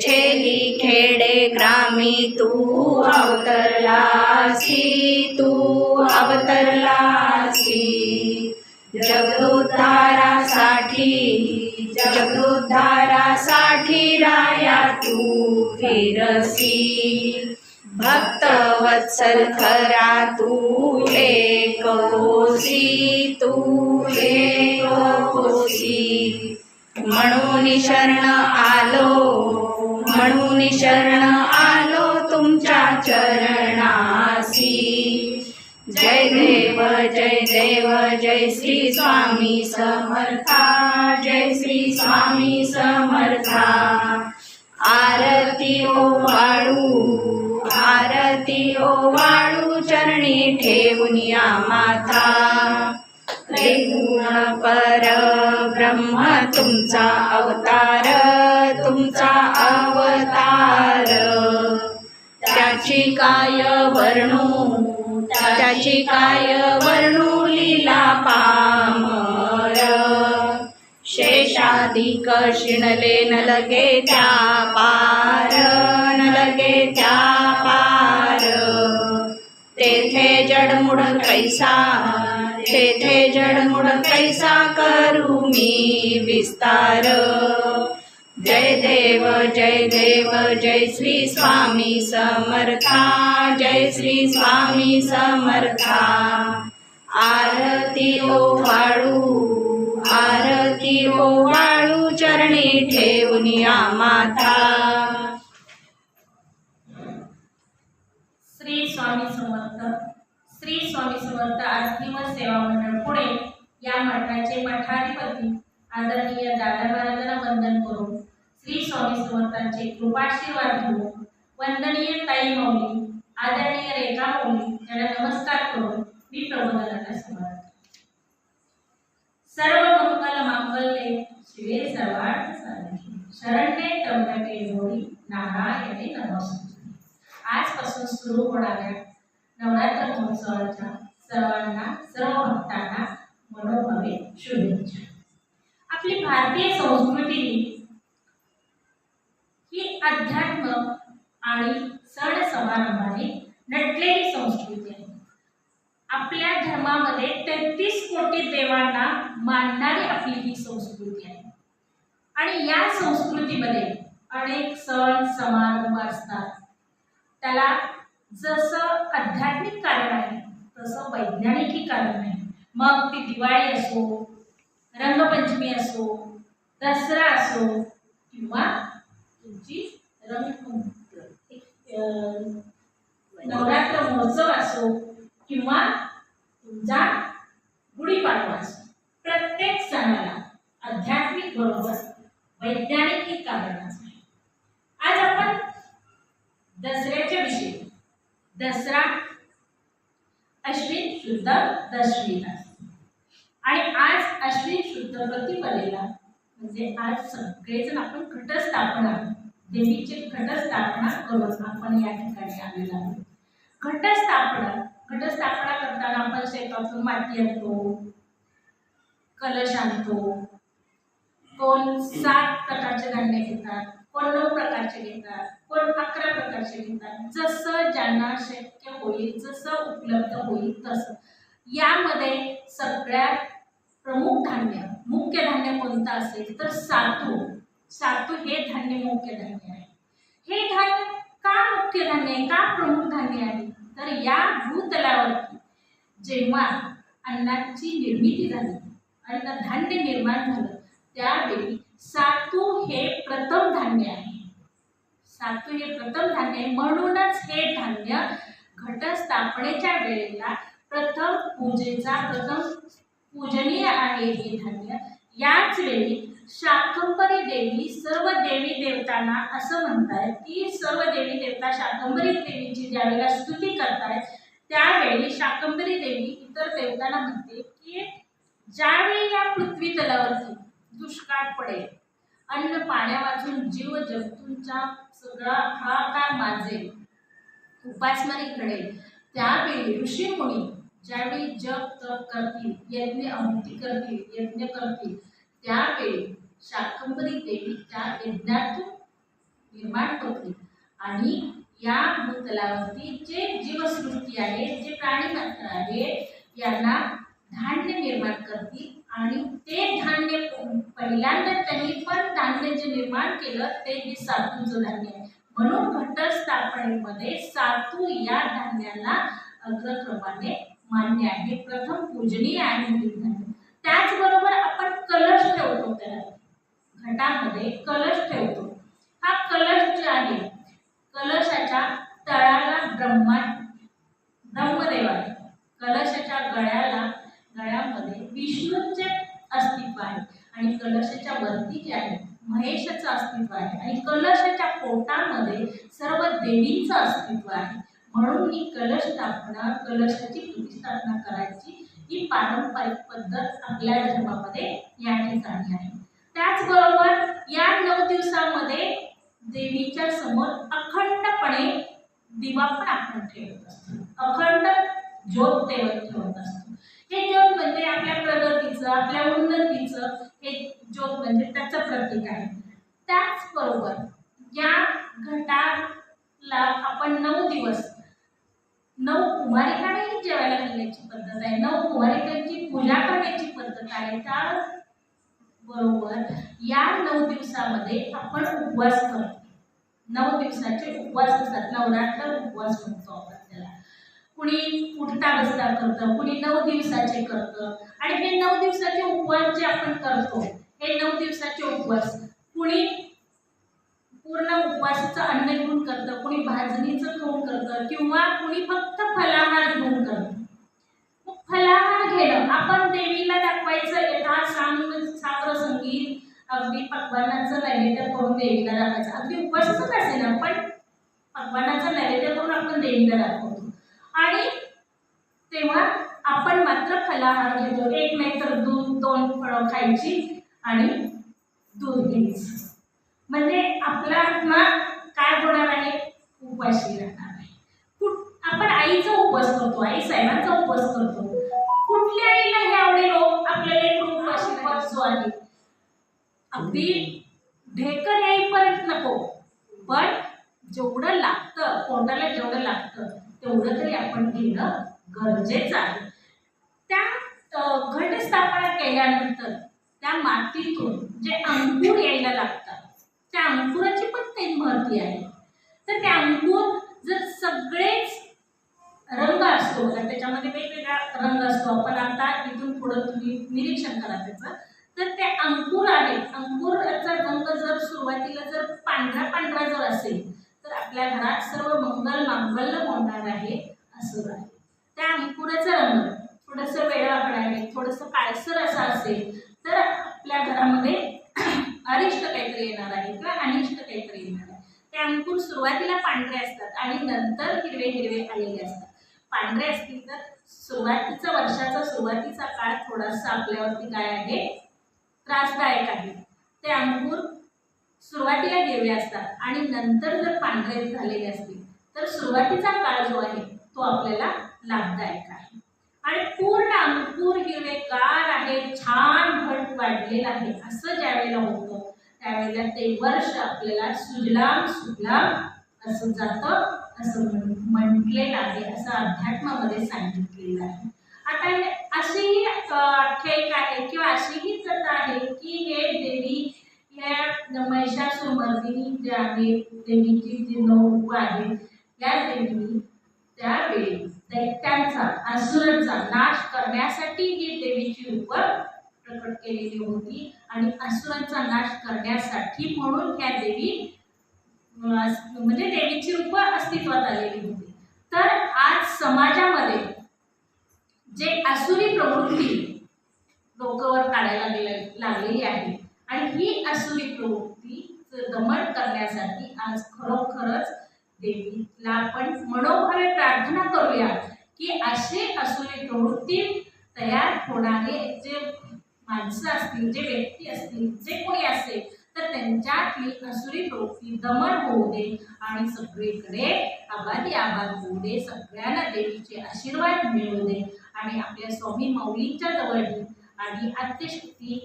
छेली खेडे ग्रामी तू अवतरलासी तू अवतरलासी. जगदोद्धारासाठी जगदोद्धारासाठी राया तू फिरसी. भक्त वत्सल खरा तू एक होसी तू एक होसी म्हणून शरण आलो. म्हणून शरण आलो तुमच्या चरणासी. जय देव जय देव जय श्री स्वामी समर्था. जय श्री स्वामी समर्था. आरती वाळू आरती वाळू चरणी ठेवूनिया माता. त्रिगुण पर ब्रह्म तुमचा अवतार तुमचा त्याची काय वर्णू त्याची काय वर्णू लीला पामर। शेषाधिक शिणले न लगे त्या पार न लगे त्या पार तेथे जडमुड कैसा तेथे जडमुड कैसा करू मी विस्तार। जय देव जय देव जय श्री स्वामी समर्था जय श्री स्वामी समर्था। आरती ओवाळू आरती ओवाळू चरणी ठेवनिया माता। श्री स्वामी समर्थ श्री स्वामी समर्थ आरती व सेवा मंडळ पुणे या मठाचे मठाधिपती आदरणीय दादा महाराजांना वंदन करून श्री स्वामी समर्थांचे कृपाशीर्वाद घेऊन वंदनीय ताई मौली आदरणीय रेखा मौली यांना नमस्कार करून मी प्रबोधनाला सुरुवात सर्व मंगल मांगल्ये शिवे सर्वार्थ साधके शरण्ये त्र्यंबके गौरी नारायणे नमस्ते आजपासून सुरू होणाऱ्या नवरात्र महोत्सवाच्या सर्वांना सर्व भक्तांना मनोभावे शुभेच्छा. आपली भारतीय संस्कृती अध्यात्म आणि सण समारंभाने नटलेली संस्कृती आहे. आपल्या धर्मामध्ये तेहतीस कोटी देवांना मानणारी आपली ही संस्कृती आहे. आणि या संस्कृतीमध्ये अनेक सण समारंभ असतात. त्याला जसं आध्यात्मिक कारण आहे तसं वैज्ञानिकही कारण आहे. मग ती दिवाळी असो रंगपंचमी असो दसरा असो किंवा तुमची नवरात्र महोत्सव असो किंवा तुमचा गुढीपाडवा असो प्रत्येक सणाला आध्यात्मिक बरोबर वैज्ञानिकही कारण आज आपण दसऱ्याच्या विषयी दसरा अश्विन शुद्ध दशमी आणि आज अश्विन शुद्ध प्रतिपदेला म्हणजे आज सगळेजण आपण घटस्थापना देवीची घटस्थापना करून आपण या ठिकाणी आलेलो आहोत. घटस्थापना घटस्थापना करताना आपण शेतातून माती आणतो कलश आणतो. कोण सात प्रकारचे धान्य घेतात कोण नऊ प्रकारचे घेतात कोण अकरा प्रकारचे घेतात. जसं ज्यांना शक्य होईल जसं उपलब्ध होईल तसं. यामध्ये सगळ्यात प्रमुख धान्य मुख्य धान्य कोणतं असेल तर सातू. सातू हे धान्य मुख्य धान्य आहे. हे धान्य का मुख्य धान्य आहे? का प्रमुख धान्य आहे? तर या भूतलावरती जेव्हा अन्नाची निर्मिती झाली अन्न धान्य निर्माण झालं त्यावेळी सातू हे प्रथम धान्य आहे. सातू हे प्रथम धान्य आहे. म्हणूनच हे धान्य घटस्थापनेच्या वेळेला प्रथम पूजेचा प्रथम पूजनीय आहे हे धान्य. याच वेळी शाकंभरी देवी सर्व देवी देवतांना असं म्हणतायत की सर्व देवी देवता शाकंभरी देवीची ज्यावेळेला स्तुती करतायत त्यावेळी शाकंभरी देवी इतर देवतांना म्हणते की ज्यावेळी या पृथ्वी तलावरती दुष्काळ पडेल अन्न पाण्या वाचून जीव जंतूंचा सगळा हाकार माजेल उपासमारी घडेल त्यावेळी ऋषीमुनी ज्यावेळी जप तप करतील यज्ञ अहुती करतील यज्ञ करतील त्यावेळी शाकंभरी देवी त्या यज्ञातून निर्माण होते. आणि या भूतलावरती जे जीवसृष्टी आहे जे प्राणी मात्र आहे यांना धान्य निर्माण करतील. आणि ते धान्य पहिल्यांदा त्यांनी पण धान्य जे निर्माण केलं ते हे सातूचं धान्य आहे. म्हणून घटस्थापनेमध्ये सातू या धान्याला अग्रक्रमाने मान्य आहे. प्रथम पूजनीय आहे हे धान्य त्याचबरोबर आपण कलश ठेवतो त्याला. घटामध्ये कलश ठेवतो. हा कलश जे आहे कलशाच्या तळाला ब्रह्मा ब्रह्मदेव आहे कलशाच्या गळ्याला गळ्यामध्ये विष्णूचे अस्तित्व आहे आणि कलशाच्या वरती जे आहे महेशाचं अस्तित्व आहे आणि कलशाच्या पोटामध्ये सर्व देवींचं अस्तित्व आहे. म्हणून ही कलश स्थापना कलशाची प्रतिष्ठापना करायची पारंपरिक पद्धत आपल्या धर्मामध्ये या ठिकाणी आहे. त्याचबरोबर या नऊ दिवसामध्ये देवीच्या समोर अखंडपणे दिवा पण आपण ठेवत असतो. अखंड ज्योत तेवत ठेवत असतो. हे ज्योत म्हणजे आपल्या प्रगतीचं आपल्या उन्नतीचं हे ज्योत म्हणजे त्याचं प्रतीक आहे. त्याचबरोबर या घटाला आपण नऊ दिवस नऊ कुमारिकांनाही जेवायला घालण्याची पद्धत आहे. नऊ कुमारिकांची पूजा करण्याची पद्धत आहे. त्याच बरोबर या नऊ दिवसामध्ये आपण उपवास करतो. नऊ दिवसाचे उपवास असतात. नवरात्र उपवास म्हणतो आपण त्याला. कुणी उठता बसता करतं कुणी नऊ दिवसाचे करतं. आणि हे नऊ दिवसाचे उपवास जे आपण करतो हे नऊ दिवसाचे उपवास कुणी पूर्ण उपवासाचं अन्न घेऊन करतं कोणी भाजणीचं खाऊन करतं किंवा कुणी फक्त फलाहार घेऊन करतं. मग फलाहार घेणं आपण देवीला दाखवायचं यथा सांग सागर संगीत अगदी पकवानाचं नैवेद्य करून देवीला दाखवायचं. अगदी उपवासाचंच असेल ना पण पकवानाचं नैवेद्य करून आपण देवीला दाखवतो. आणि तेव्हा आपण मात्र फलाहार घेतो. एक नाही तर दूध दोन फळं खायची आणि दूध घ्यायचं. म्हणजे आपला आत्मा काय होणार आहे? उपाशी राहणार आहे. कुठ आपण आईचा उपवास करतो आई साहेबांचा उपवास करतो. कुठल्या आईला हे आवडेल हो, आपल्याला एक उपाशी उपवास जो आहे. अगदी ढेकर येईपर्यंत नको. पण जेवढं लागतं पोटाला जेवढं लागतं तेवढं तरी आपण घेणं गरजेचं आहे. त्या घटस्थापना केल्यानंतर त्या मातीतून जे अंकुर यायला लागतात त्या अंकुराची पण काही भरती आहे. तर ते अंकुर जर सगळेच रंग असतो तर त्याच्यामध्ये वेगवेगळा रंग असतो आपण आता इथून पुढं तुम्ही निरीक्षण करा त्याचं. तर ते अंकुर आहे. अंकुराचा रंग जर सुरुवातीला जर पांढरा पांढरा जर असेल तर आपल्या घरात सर्व मंगल मांगल्य होणार आहे असं आहे. त्या अंकुराचा रंग थोडंसं वेगळाकडे आहे थोडंसं काळसर असा असेल तर आपल्या घरामध्ये अरिष्ट काहीतरी येणार आहे किंवा अनिष्ट काहीतरी येणार आहे. ते अंकुर सुरुवातीला पांढरे असतात आणि नंतर हिरवे हिरवे आलेले असतात. पांढरे असतील तर सुरुवातीचा वर्षाचा सुरुवातीचा काळ थोडासा आपल्यावरती काय आहे? त्रासदायक आहे. ते अंकुर सुरुवातीला हिरवे असतात आणि नंतर जर पांढरे झालेले असतील तर सुरुवातीचा काळ जो आहे तो आपल्याला लाभदायक आहे. आणि पूर्ण अंकुर हिरवेगार आहे छान घट वाढलेला आहे. असं ज्यावेळेला होतं त्यावेळेला ते वर्ष आपल्याला सुजलाम सुजलाम असं जातं असं म्हटलेलं आहे असं अध्यात्मामध्ये सांगितलेलं आहे. आता हे अशीही ठेक आहे किंवा अशीही कथा आहे की हे देवी या महिषासुमर्दिनी जे आहे देवीची जी नऊ आहे आहेत या देवीनी त्यावेळी दैत्यांचा असुरांचा नाश करण्यासाठी ही देवीची रूप प्रकट केलेली होती. आणि असुरांचा नाश करण्यासाठी म्हणून ह्या देवी म्हणजे देवीची रूप अस्तित्वात आलेली होती. तर आज समाजामध्ये जे असुरी प्रवृत्ती डोकंवर काढायला लागलेली आहे. आणि ही असुरी प्रवृत्ती दमन करण्यासाठी आज खरोखरच देवीला आपण मनोभावे प्रार्थना करूया की असे असुरी प्रवृत्ती तयार होणारे जे माणसं असतील जे व्यक्ती असतील जे कोणी असेल तर त्यांच्यातली असुरी प्रवृत्ती दमन होऊ दे आणि सगळीकडे आबादी आबाद होऊ दे. सगळ्यांना देवीचे आशीर्वाद मिळू दे आणि आपल्या स्वामी माऊलींच्या जवळही आणि आद्यशक्ती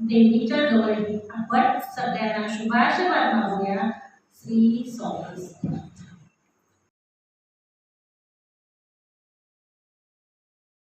देवीच्या जवळही आपण सगळ्यांना शुभाशीर्वाद मागूया. three songs.